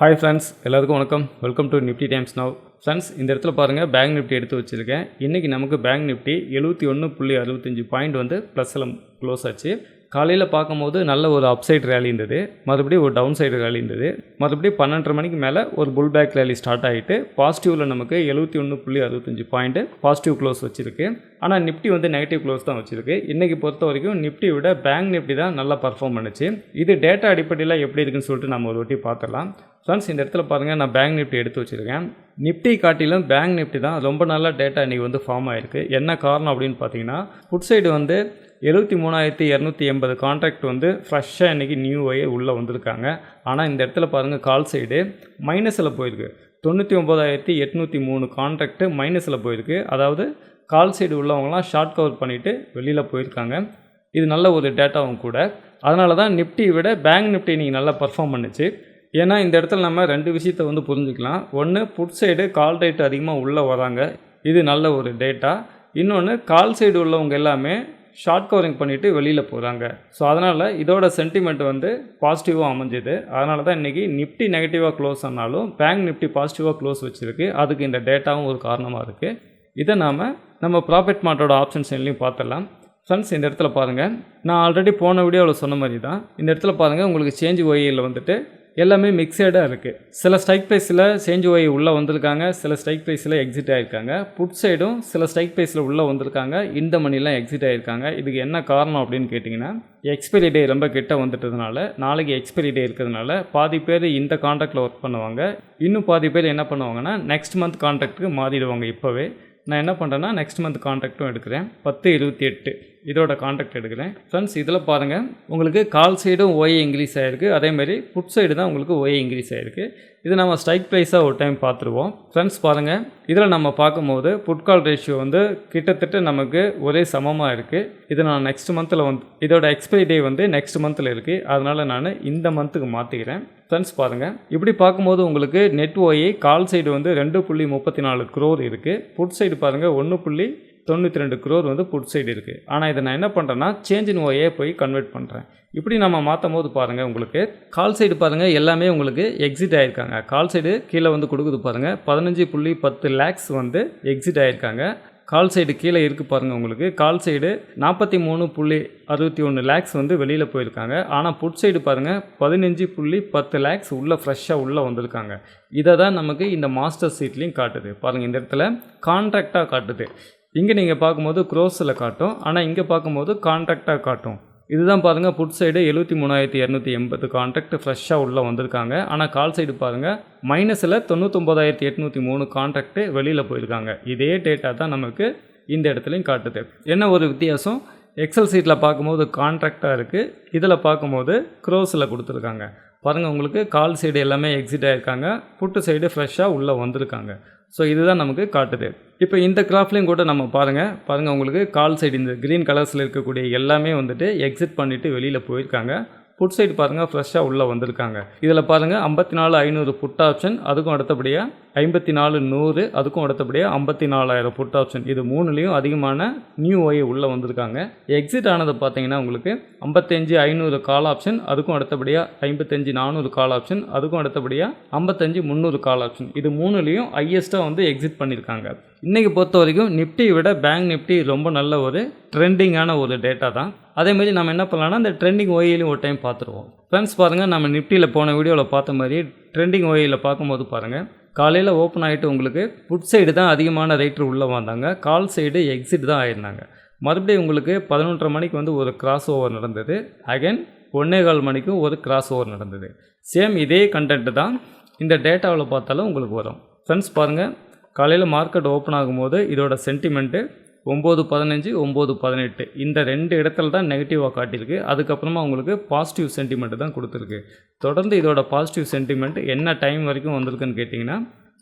Hi friends எல்லாருக்கும் வணக்கம். Welcome to nifty times now friends இந்த இடத்துல பாருங்கள் பேங்க் நிஃப்டி எடுத்து வச்சுருக்கேன். இன்றைக்கி நமக்கு பேங்க் நிஃப்டி எழுபத்தி ஒன்று புள்ளி அறுபத்தஞ்சு பாயிண்ட் வந்து ப்ளஸில் க்ளோஸ் ஆச்சு. காலையில் பார்க்கும்போது நல்ல ஒரு அப்சைட் ரேலி இருந்தது. மறுபடியும் ஒரு டவுன் சைடு ரேலி இருந்தது. மறுபடியும் பன்னெண்டரை மணிக்கு மேலே ஒரு புல் பேக் ரேலி ஸ்டார்ட் ஆகிட்டு பாசிட்டிவில் நமக்கு எழுபத்தி ஒன்று புள்ளி அறுபத்தஞ்சு பாயிண்ட்டு பாசிட்டிவ் க்ளோஸ் வச்சுருக்கு. ஆனால் நிஃப்டி வந்து நெகட்டிவ் க்ளோஸ் தான் வச்சுருக்கு. இன்றைக்கி பொறுத்த வரைக்கும் நிஃப்டி விட பேங்க் நிஃப்டி தான் நல்லா பர்ஃபார்ம் பண்ணுச்சு. இது டேட்டா அடிப்படையில் எப்படி இருக்குன்னு சொல்லிட்டு நம்ம ஒரு வாட்டி பார்த்துடலாம். ஃப்ரெண்ட்ஸ் இந்த இடத்துல பாருங்கள் நான் பேங்க் நிஃப்டி எடுத்து வச்சுருக்கேன். நிஃப்டி காட்டிலும் பேங்க் நிஃப்டி தான் ரொம்ப நல்லா டேட்டா இன்றைக்கி வந்து ஃபார்ம் ஆயிருக்கு. என்ன காரணம் அப்படின்னு பார்த்தீங்கன்னா ஃபுட் சைடு வந்து எழுபத்தி மூணாயிரத்தி இரநூத்தி எண்பது கான்ட்ராக்ட் வந்து ஃப்ரெஷ்ஷாக இன்றைக்கி நியூ வயே உள்ளே வந்திருக்காங்க. ஆனால் இந்த இடத்துல பாருங்கள் கால் சைடு மைனஸில் போயிருக்கு. தொண்ணூற்றி ஒம்பதாயிரத்தி எட்நூற்றி மூணு கான்ட்ராக்ட்டு மைனஸில் போயிருக்கு. அதாவது கால் சைடு உள்ளவங்களாம் ஷார்ட் கவர் பண்ணிவிட்டு வெளியில் போயிருக்காங்க. இது நல்ல ஒரு டேட்டாவும் கூட. அதனால தான் நிஃப்டி விட பேங்க் நிஃப்டி இன்றைக்கி நல்லா பர்ஃபார்ம் பண்ணுச்சு. ஏன்னா இந்த இடத்துல நம்ம ரெண்டு விஷயத்தை வந்து புரிஞ்சுக்கலாம். ஒன்று புட் சைடு கால் ரேட் அதிகமாக உள்ளே வராங்க. இது நல்ல ஒரு டேட்டா இன்னொன்று கால் சைடு உள்ளவங்க எல்லாமே ஷார்ட் கவரிங் பண்ணிவிட்டு வெளியில் போகிறாங்க ஸோ அதனால் இதோட சென்டிமெண்ட் வந்து பாசிட்டிவாக அமைஞ்சுது. அதனால தான் இன்றைக்கி நிஃப்டி நெகட்டிவாக க்ளோஸ் ஆனாலும் பேங்க் நிஃப்டி பாசிட்டிவாக க்ளோஸ் வச்சுருக்கு. அதுக்கு இந்த டேட்டாவும் ஒரு காரணமாக இருக்குது இதை நாம் நம்ம ப்ராஃபிட் மார்ட்டோட ஆப்ஷன்ஸ் சென்லையும் பார்த்துடலாம். ஃப்ரெண்ட்ஸ் இந்த இடத்துல பாருங்கள் நான் ஆல்ரெடி போன வீடியோவில் சொன்ன மாதிரி தான் இந்த இடத்துல பாருங்கள் உங்களுக்கு சேஞ்ச் ஒய்யில் வந்துட்டு எல்லாமே மிக்சடாக இருக்குது சில ஸ்ட்ரைக் ப்ரைஸில் சேஞ்ச் ஒய் உள்ளே வந்திருக்காங்க சில ஸ்ட்ரைக் ப்ரைஸில் எக்ஸிட் ஆகிருக்காங்க புட் சைடும் சில ஸ்ட்ரைக் ப்ரைஸில் உள்ளே வந்திருக்காங்க இந்த மணிலாம் எக்ஸிட் ஆகிருக்காங்க இதுக்கு என்ன காரணம் அப்படின்னு கேட்டிங்கன்னா எக்ஸ்பைரி டே ரொம்ப கிட்ட வந்துட்டதுனால நாளைக்கு எக்ஸ்பைரி டே இருக்கிறதுனால பாதி பேர் இந்த கான்ட்ராக்டில் ஒர்க் பண்ணுவாங்க. இன்னும் பாதி பேர் என்ன பண்ணுவாங்கன்னா நெக்ஸ்ட் மந்த் கான்ட்ராக்ட்டுக்கு மாறிடுவாங்க இப்போவே. நான் என்ன பண்ணுறேன்னா நெக்ஸ்ட் மந்த் கான்ட்ராக்ட்டும் எடுக்கிறேன். பத்து இருபத்தி எட்டு. இதோட காண்டாக்ட் எடுக்கிறேன். ஃப்ரெண்ட்ஸ் இதில் பாருங்கள் உங்களுக்கு கால் சைடும் ஒய் இன்க்ரீஸ் ஆகிருக்கு அதேமாதிரி புட் சைடு தான் உங்களுக்கு ஒய் இன்க்ரீஸ் ஆகிருக்கு இது நம்ம ஸ்ட்ரைக் ப்ரைஸாக ஒரு டைம் பார்த்துருவோம். ஃப்ரெண்ட்ஸ் பாருங்கள் இதில் நம்ம பார்க்கும்போது புட் கால் ரேஷியோ வந்து கிட்டத்தட்ட நமக்கு ஒரே சமமாக இருக்குது இது நான் நெக்ஸ்ட் மந்தில் வந்து இதோட எக்ஸ்பைரி டே வந்து நெக்ஸ்ட் மந்தில் இருக்குது அதனால் நான் இந்த மந்த்துக்கு மாற்றிக்கிறேன் ஃப்ரெண்ட்ஸ் பாருங்கள் இப்படி பார்க்கும்போது உங்களுக்கு நெட் ஓயை கால் சைடு வந்து ரெண்டு புள்ளி முப்பத்தி நாலு க்ரோர் இருக்குது புட் சைடு பாருங்கள் ஒன்று புள்ளி தொண்ணூற்றி ரெண்டு க்ரோர் வந்து புட் சைடு இருக்குது ஆனால் இதை நான் என்ன பண்ணுறேன்னா change in O A convert பண்ணுறேன் இப்படி நம்ம மாற்றும் போது பாருங்கள் உங்களுக்கு கால் சைடு பாருங்கள் எல்லாமே உங்களுக்கு எக்ஸிட் ஆகிருக்காங்க கால் சைடு கீழே வந்து கொடுக்குது பாருங்கள் பதினஞ்சு புள்ளி பத்து லேக்ஸ் வந்து எக்ஸிட் ஆகிருக்காங்க கால் சைடு கீழே இருக்குது பாருங்கள் உங்களுக்கு கால் சைடு நாற்பத்தி மூணு புள்ளி அறுபத்தி ஒன்று லேக்ஸ் வந்து வெளியில் போயிருக்காங்க. ஆனால் புட் சைடு பாருங்கள் பதினஞ்சு புள்ளி பத்து லேக்ஸ் உள்ளே ஃப்ரெஷ்ஷாக உள்ளே வந்திருக்காங்க. இதை தான் நமக்கு இந்த மாஸ்டர் சீட்லேயும் காட்டுது. பாருங்கள் இந்த இடத்துல கான்ட்ராக்டாக காட்டுது. இங்கே நீங்கள் பார்க்கும்போது க்ரோஸில் காட்டும். ஆனால் இங்கே பார்க்கும்போது கான்ட்ராக்டாக காட்டும். இதுதான் பாருங்கள் புட் சைடு எழுபத்தி மூணாயிரத்தி இரநூத்தி எண்பது கான்ட்ராக்ட் ஃப்ரெஷ்ஷாக உள்ளே வந்திருக்காங்க. ஆனால் கால் சைடு பாருங்கள் மைனஸில் தொண்ணூத்தொம்பதாயிரத்தி எட்நூற்றி மூணு கான்ட்ராக்ட்டு வெளியில் போயிருக்காங்க. இதே டேட்டா தான் நமக்கு இந்த இடத்துலையும் காட்டுது. என்ன ஒரு வித்தியாசம்? எக்ஸல் சீட்டில் பார்க்கும்போது கான்ட்ராக்டாக இருக்குது இதில் பார்க்கும்போது க்ரோஸில் கொடுத்துருக்காங்க. பாருங்கள் உங்களுக்கு கால் சைடு எல்லாமே எக்ஸிட் ஆகிருக்காங்க புட்டு சைடு ஃப்ரெஷ்ஷாக உள்ளே வந்திருக்காங்க. ஸோ இதுதான் நமக்கு காட்டுது. இப்போ இந்த கிராஃப்லேயும் கூட நம்ம பாருங்கள் பாருங்கள் உங்களுக்கு கால் சைடு இந்த க்ரீன் கலர்ஸில் இருக்கக்கூடிய எல்லாமே வந்துட்டு எக்ஸிட் பண்ணிவிட்டு வெளியில் போயிருக்காங்க. புட் சைடு பாருங்கள் ஃப்ரெஷ்ஷாக உள்ளே வந்திருக்காங்க. இதில் பாருங்கள் ஐம்பத்தி நாலு ஐநூறு புட் ஆப்ஷன் அதுக்கும் அடுத்தபடியாக ஐம்பத்தி நாலு நூறு அதுக்கும் அடுத்தபடியாக ஐம்பத்தி நாலாயிரம் புட் ஆப்ஷன் இது மூணுலேயும் அதிகமான நியூ ஒய் உள்ளே வந்திருக்காங்க. எக்ஸிட் ஆனது பார்த்தீங்கன்னா உங்களுக்கு ஐம்பத்தஞ்சு ஐநூறு கால் ஆப்ஷன் அதுக்கும் அடுத்தபடியாக ஐம்பத்தஞ்சு நானூறு கால் ஆப்ஷன் அதுக்கும் அடுத்தபடியாக ஐம்பத்தஞ்சு முந்நூறு கால் ஆப்ஷன் இது மூணுலேயும் ஹையஸ்ட்டாக வந்து எக்ஸிட் பண்ணியிருக்காங்க இன்றைக்கி பொறுத்த வரைக்கும் நிஃப்டியை விட பேங்க் நிஃப்டி ரொம்ப நல்ல ஒரு ட்ரெண்டிங்கான ஒரு டேட்டா தான். அதேமாதிரி நம்ம என்ன பண்ணலாம்னா இந்த ட்ரெண்டிங் ஓயிலையும் ஒரு டைம் பார்த்துருவோம். ஃப்ரெண்ட்ஸ் பாருங்கள் நம்ம நிஃப்டியில் போன வீடியோவில் பார்த்த மாதிரி ட்ரெண்டிங் ஓயில் பார்க்கும்போது பாருங்கள் காலையில் ஓப்பன் ஆகிட்டு உங்களுக்கு புட் சைடு தான் அதிகமான ரைட்ரு உள்ளே வந்தாங்க. கால் சைடு எக்ஸிட் தான் ஆயிருந்தாங்க. மறுபடியும் உங்களுக்கு பதினொன்றரை மணிக்கு வந்து ஒரு கிராஸ் ஓவர் நடந்தது. அகைன் ஒன்றே கால் மணிக்கும் ஒரு கிராஸ் ஓவர் நடந்தது. சேம் இதே கண்டென்ட்டு தான் இந்த டேட்டாவில் பார்த்தாலும் உங்களுக்கு வரும். ஃப்ரெண்ட்ஸ் பாருங்கள் காலையில் மார்க்கெட் ஓப்பன் ஆகும்போது இதோட சென்டிமெண்ட்டு ஒம்பது பதினஞ்சு ஒம்பது பதினெட்டு. இந்த ரெண்டு இடத்துல தான் நெகட்டிவாக காட்டியிருக்கு. அதுக்கப்புறமா உங்களுக்கு பாசிட்டிவ் சென்டிமெண்ட் தான் கொடுத்துருக்கு. தொடர்ந்து இதோட பாசிட்டிவ் சென்டிமெண்ட் என்ன டைம் வரைக்கும் வந்திருக்குன்னு கேட்டிங்கன்னா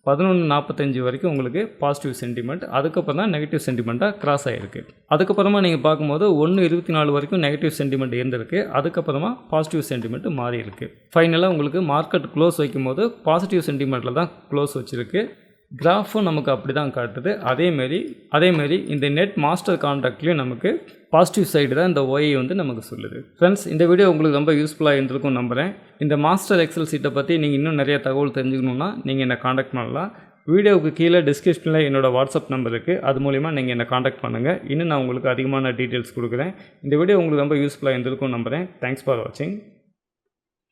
பதினொன்று நாற்பத்தஞ்சு வரைக்கும் உங்களுக்கு பாசிட்டிவ் சென்டிமெண்ட் அதுக்கப்புறம் தான் நெகட்டிவ் சென்டிமெண்ட்டாக கிராஸ் ஆகிருக்கு அதுக்கப்புறமா நீங்கள் பார்க்கும்போது ஒன்று இருபத்தி நாலு வரைக்கும் நெகட்டிவ் சென்டிமெண்ட் இருந்திருக்கு. அதுக்கப்புறமா பாசிட்டிவ் சென்டிமெண்ட் மாறி இருக்குது ஃபைனலாக உங்களுக்கு மார்க்கெட் க்ளோஸ் வைக்கும் போது பாசிட்டிவ் சென்டிமெண்ட்டில் தான் க்ளோஸ் வச்சுருக்கு. கிராஃபும் நமக்கு அப்படி தான் காட்டுது அதேமாரி அதேமாரி இந்த நெட் மாஸ்டர் கான்ட்ராக்ட்லேயும் நமக்கு பாசிட்டிவ் சைடு தான் இந்த ஒய் வந்து நமக்கு சொல்லுது. ஃப்ரெண்ட்ஸ் இந்த வீடியோ உங்களுக்கு ரொம்ப யூஸ்ஃபுல்லாக இருந்திருக்கும் நம்புகிறேன் இந்த மாஸ்டர் எக்ஸல் சீட்டை பற்றி நீங்கள் இன்னும் நிறைய தகவல் தெரிஞ்சுக்கணுன்னா நீங்கள் என்னை காண்டாக்ட் பண்ணலாம். வீடியோவுக்கு கீழே டிஸ்கிரிப்ஷனில் என்னோடய வாட்ஸ்அப் நம்பர் இருக்குது அது மூலிமா நீங்கள் என்னை காண்டாக்ட் பண்ணுங்கள் இன்னும் நான் உங்களுக்கு அதிகமான டீட்டெயில்ஸ் கொடுக்குறேன். இந்த வீடியோ உங்களுக்கு ரொம்ப யூஸ்ஃபுல்லாக இருந்திருக்கும் நம்புகிறேன் தேங்க்ஸ் ஃபார் வாட்சிங்